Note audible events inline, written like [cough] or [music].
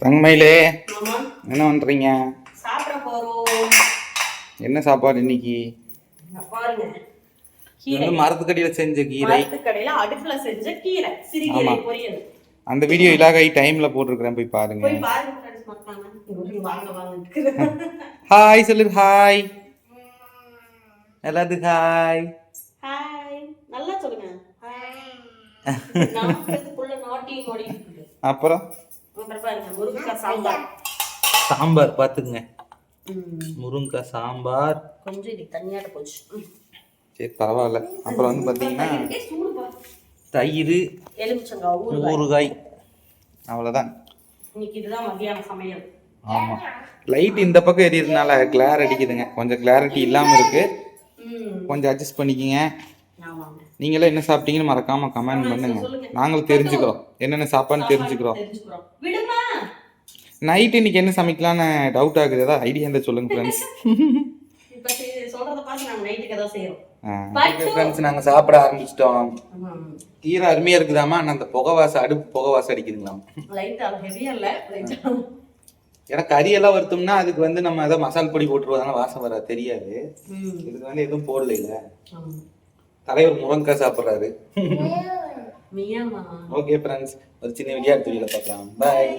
தங்கமயிலே என்ன பண்றீங்க? என்ன சாப்பாடு இன்னைக்கு? மரத்துக்கடியில செஞ்ச கீரை. அடுப்புல செஞ்ச கீரை. சிறுகீரை. பொரியல். அந்த வீடியோ இலாகாய் டைம்ல போட்டிருக்கிறேன் போய் பாருங்க. ஹாய் சொல்லு ஹாய் எல்லாத்துக்கும் ஹாய் ஹாய் நல்லா சொல்லுங்க. இருக்குது அப்புறம்? சாம்பார் சாம்பார் பார்த்துக்குங்க முருங்கைக்காய் சாம்பார். கொஞ்சம் இது தண்ணியாட்ட போச்சு. சரி பரவாயில்ல. அப்புறம் வந்து பார்த்தீங்கன்னா. தயிர் எலுமிச்சங்காய் ஊறுகாய். அவ்வளோதான் ஆமாம் லைட் இந்த பக்கம் எரியறதுனால கிளார் அடிக்குதுங்க கொஞ்சம் கிளாரிட்டி இல்லாமல் இருக்கு. ம். கொஞ்சம் அட்ஜஸ்ட் பண்ணிக்கிங்க. நீங்களும் என்ன சாப்பிட்டீங்கன்னு மறக்காம கமெண்ட் பண்ணுங்க. நாங்களும் தெரிஞ்சுக்கிறோம். என்னென்ன சாப்பாடுன்னு தெரிஞ்சுக்கிறோம். தெரிஞ்சுக்கிறோம். விடுமா? நைட் இன்னைக்கு என்ன சமைக்கலாம்னு டவுட் ஆகுது. ஏதாவது ஐடியா இருந்தால் சொல்லுங்க ஃப்ரெண்ட்ஸ் [laughs] நாங்க ஃப்ரெண்ட்ஸ் நாங்கள் சாப்பிட ஆரம்பிச்சிட்டோம். ஆமா. கீரை அருமையாக இருக்குதாமா ஆனால் அந்த புகை வாசம் அடுப்பு புகை வாசம் அடிக்குதுங்களாம் ஏன்னா கறியெல்லாம் வறுத்தோம்னா அதுக்கு வந்து நம்ம ஏதோ மசால் பொடி போட்டுருவதனால வாசம் வர தெரியாது. இதுக்கு வந்து எதுவும் போடல இல்ல ஆமா. தலைவர் முருங்கைக்காய் சாப்பிட்றாரு. ஓகே [laughs] ஃப்ரெண்ட்ஸ் ஒரு சின்ன விளையாட்டு வீடியோவில் பார்க்கலாம். பாய்